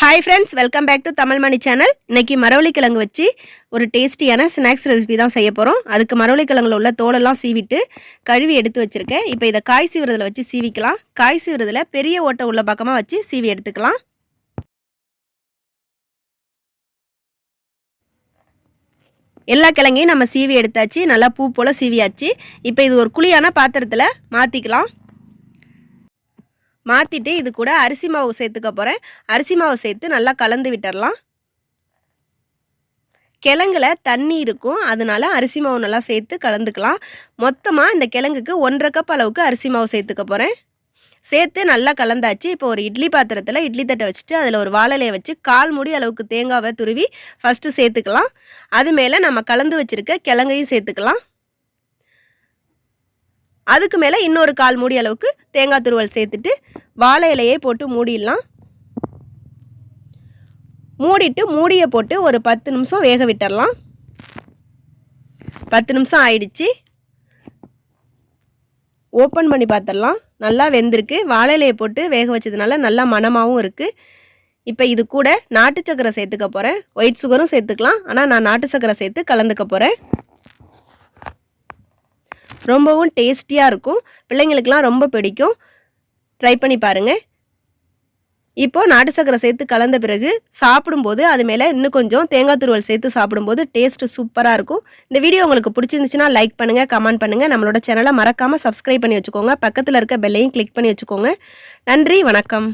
Hi friends welcome back to Tamil Mani channel இன்னைக்கு மரவள்ளி கிழங்கு வச்சு ஒரு டேஸ்டியான ஸ்நாக்ஸ் ரெசிபி தான் செய்ய போகிறோம் அதுக்கு மரவள்ளி கிழங்குல உள்ள தோலெல்லாம் சீவிட்டு கழுவி எடுத்து வச்சுருக்கேன். இப்போ இதை காய் சீவுறதுல வச்சு சீவிக்கலாம். காய் சீவுறதுல பெரிய ஓட்டை உள்ள பக்கமாக வச்சு சீவி எடுத்துக்கலாம். எல்லா கிழங்கையும் நம்ம சீவி எடுத்தாச்சு. நல்லா பூ போல் சீவியாச்சு. இப்போ இது ஒரு குழியான பாத்திரத்தில் மாற்றிக்கலாம் மாற்றிட்டு இது கூட அரிசி மாவு சேர்த்துக்க போகிறேன் அரிசி மாவு சேர்த்து நல்லா கலந்து விட்டுடலாம் கிழங்குல தண்ணி இருக்கும். அதனால அரிசி மாவு நல்லா சேர்த்து கலந்துக்கலாம். மொத்தமாக இந்த கிழங்குக்கு ஒன்றரை கப் அளவுக்கு அரிசி மாவு சேர்த்துக்க போகிறேன் சேர்த்து நல்லா கலந்தாச்சு. இப்போ ஒரு இட்லி பாத்திரத்தில் இட்லி தட்டை வச்சுட்டு அதில் ஒரு வாழலையை வச்சு கால் மூடி அளவுக்கு தேங்காவை துருவி ஃபஸ்ட்டு சேர்த்துக்கலாம். அது மேலே நம்ம கலந்து வச்சுருக்க கிழங்கையும் சேர்த்துக்கலாம். அதுக்கு மேலே இன்னொரு கால் மூடி அளவுக்கு தேங்காய் துருவல் சேர்த்துட்டு வாழை இலையை போட்டு மூடிடலாம். மூடிட்டு மூடியை போட்டு ஒரு பத்து நிமிஷம் வேக விட்டுடலாம் பத்து நிமிஷம் ஆயிடுச்சு. ஓப்பன் பண்ணி பார்த்துடலாம். நல்லா வெந்திருக்கு. வாழை இலையை போட்டு வேக வச்சதுனால நல்லா மணமாகவும் இருக்குது இப்போ இது கூட நாட்டு சக்கரை சேர்த்துக்க போகிறேன் ஒயிட் சுகரும் சேர்த்துக்கலாம். ஆனால் நான் நாட்டு சக்கரை சேர்த்து கலந்துக்க போகிறேன் ரொம்பவும் டேஸ்டியாக இருக்கும். பிள்ளைங்களுக்கெலாம் ரொம்ப பிடிக்கும். ட்ரை பண்ணி பாருங்கள் இப்போது நாட்டு சக்கரை சேர்த்து கலந்த பிறகு சாப்பிடும்போது அது மேலே இன்னும் கொஞ்சம் தேங்காய் துருவல் சேர்த்து சாப்பிடும்போது டேஸ்ட்டு சூப்பராக இருக்கும். இந்த வீடியோ உங்களுக்கு பிடிச்சிருந்துச்சுன்னா லைக் பண்ணுங்கள் கமெண்ட் பண்ணுங்கள் நம்மளோட சேனலை மறக்காமல் சப்ஸ்கிரைப் பண்ணி வச்சுக்கோங்க. பக்கத்தில் இருக்க பெல்லையும் கிளிக் பண்ணி வச்சுக்கோங்க. நன்றி வணக்கம்.